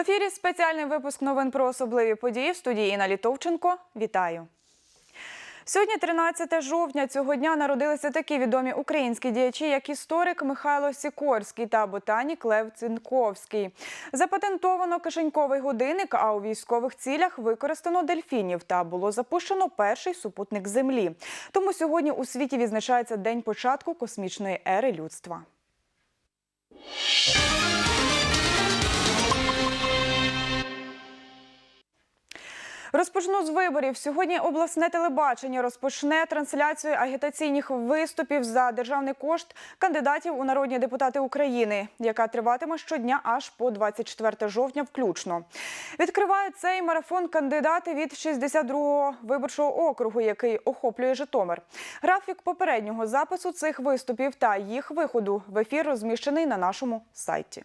ефірі спеціальний випуск новин про особливі події в студії Інна Літовченко. Вітаю. Сьогодні, 13 жовтня, цього дня народилися такі відомі українські діячі, як історик Михайло Сікорський та ботанік Лев Цинковський. Запатентовано кишеньковий годинник, а у військових цілях використано дельфінів та було запущено перший супутник Землі. Тому сьогодні у світі відзначається день початку космічної ери людства. Розпочну з виборів. Сьогодні обласне телебачення розпочне трансляцію агітаційних виступів за державний кошт кандидатів у народні депутати України, яка триватиме щодня аж по 24 жовтня, включно. Відкривають цей марафон кандидати від 62-го виборчого округу, який охоплює Житомир. Графік попереднього запису цих виступів та їх виходу в ефір розміщений на нашому сайті.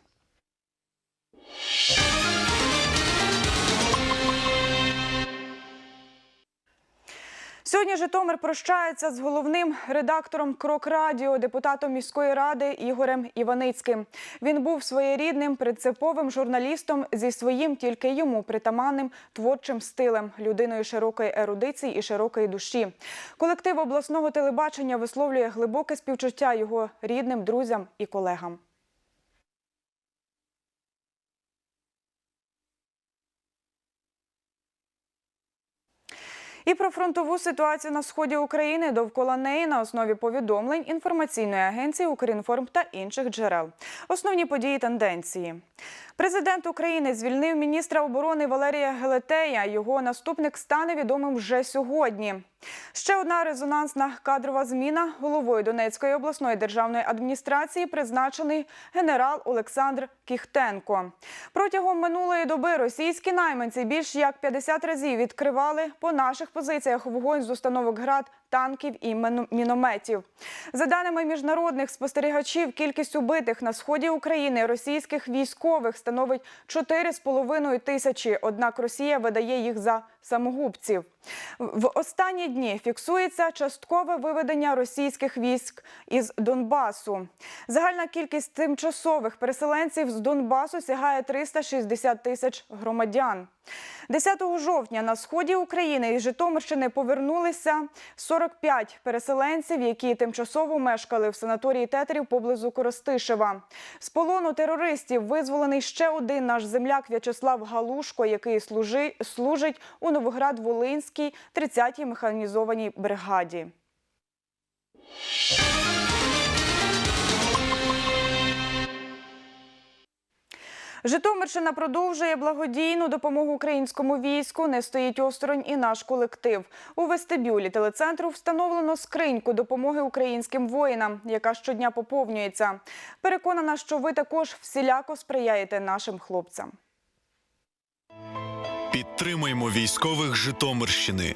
Сьогодні Житомир прощається з головним редактором Крок Радіо, депутатом міської ради Ігорем Іваницьким. Він був своєрідним принциповим журналістом зі своїм тільки йому притаманним творчим стилем, людиною широкої ерудиції і широкої душі. Колектив обласного телебачення висловлює глибоке співчуття його рідним, друзям і колегам. І про фронтову ситуацію на сході України довкола неї на основі повідомлень інформаційної агенції Укрінформ та інших джерел. Основні події тенденції. Президент України звільнив міністра оборони Валерія Гелетея. Його наступник стане відомим вже сьогодні. Ще одна резонансна кадрова зміна головою Донецької обласної державної адміністрації призначений генерал Олександр Кіхтенко. Протягом минулої доби російські найманці більш як 50 разів відкривали по наших позиціях вогонь з установок град, танків і мінометів. За даними міжнародних спостерігачів, кількість убитих на сході України російських військових становить 4,5 тисячі. Однак Росія видає їх за самогубців. В останні дні фіксується часткове виведення російських військ із Донбасу. Загальна кількість тимчасових переселенців з Донбасу сягає 360 тисяч громадян. 10 жовтня на сході України із Житомирщини повернулися 45 переселенців, які тимчасово мешкали в санаторії тетерів поблизу Коростишева. З полону терористів визволений ще один наш земляк В'ячеслав Галушко, який служи- служить у Новоград-Волинській 30-й механізованій бригаді. Житомирщина продовжує благодійну допомогу українському війську. Не стоїть осторонь і наш колектив. У вестибюлі телецентру встановлено скриньку допомоги українським воїнам, яка щодня поповнюється. Переконана, що ви також всіляко сприяєте нашим хлопцям. Підтримаймо військових Житомирщини.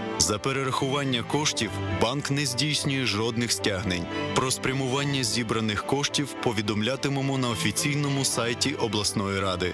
За перерахування коштів банк не здійснює жодних стягнень. Про спрямування зібраних коштів повідомлятимемо на офіційному сайті обласної ради.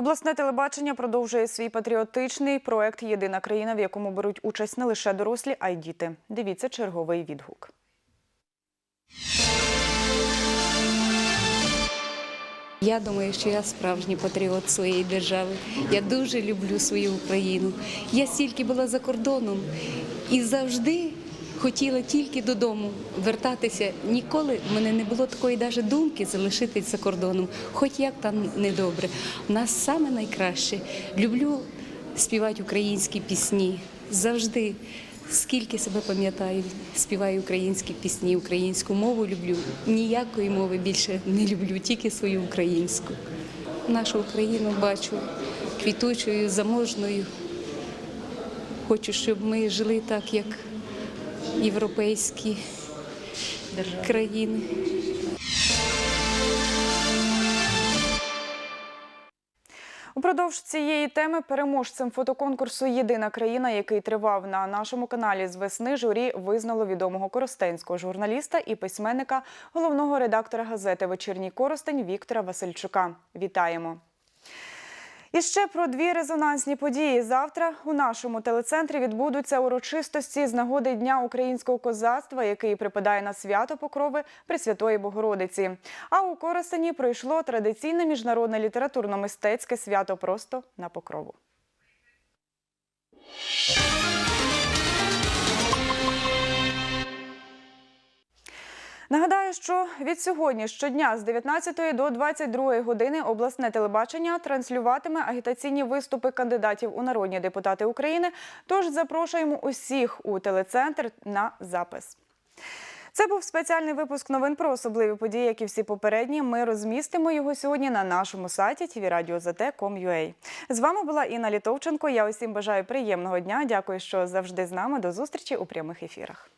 Обласне телебачення продовжує свій патріотичний проект Єдина країна, в якому беруть участь не лише дорослі, а й діти. Дивіться черговий відгук. Я думаю, що я справжній патріот своєї держави. Я дуже люблю свою Україну. Я стільки була за кордоном і завжди хотіла тільки додому вертатися. Ніколи в мене не було такої навіть думки залишитись за кордоном, хоч як там недобре. У нас саме найкраще. Люблю співати українські пісні завжди. Скільки себе пам'ятаю, співаю українські пісні, українську мову люблю. Ніякої мови більше не люблю, тільки свою українську. Нашу Україну бачу квітучою, заможною. Хочу, щоб ми жили так, як європейські країни. Упродовж цієї теми переможцем фотоконкурсу Єдина країна, який тривав на нашому каналі з весни, журі визнало відомого коростенського журналіста і письменника, головного редактора газети Вечірній Коростень Віктора Васильчука. Вітаємо! І ще про дві резонансні події. Завтра у нашому телецентрі відбудуться урочистості з нагоди Дня українського козацтва, який припадає на свято Покрови Пресвятої Богородиці. А у Коростені пройшло традиційне міжнародне літературно-мистецьке свято просто на покрову. Нагадаю, що від сьогодні щодня з 19 до 22 години обласне телебачення транслюватиме агітаційні виступи кандидатів у народні депутати України. Тож запрошуємо усіх у телецентр на запис. Це був спеціальний випуск новин про особливі події, як і всі попередні. Ми розмістимо його сьогодні на нашому сайті tvradio.zt.com.ua. З вами була Інна Літовченко. Я усім бажаю приємного дня. Дякую, що завжди з нами. До зустрічі у прямих ефірах.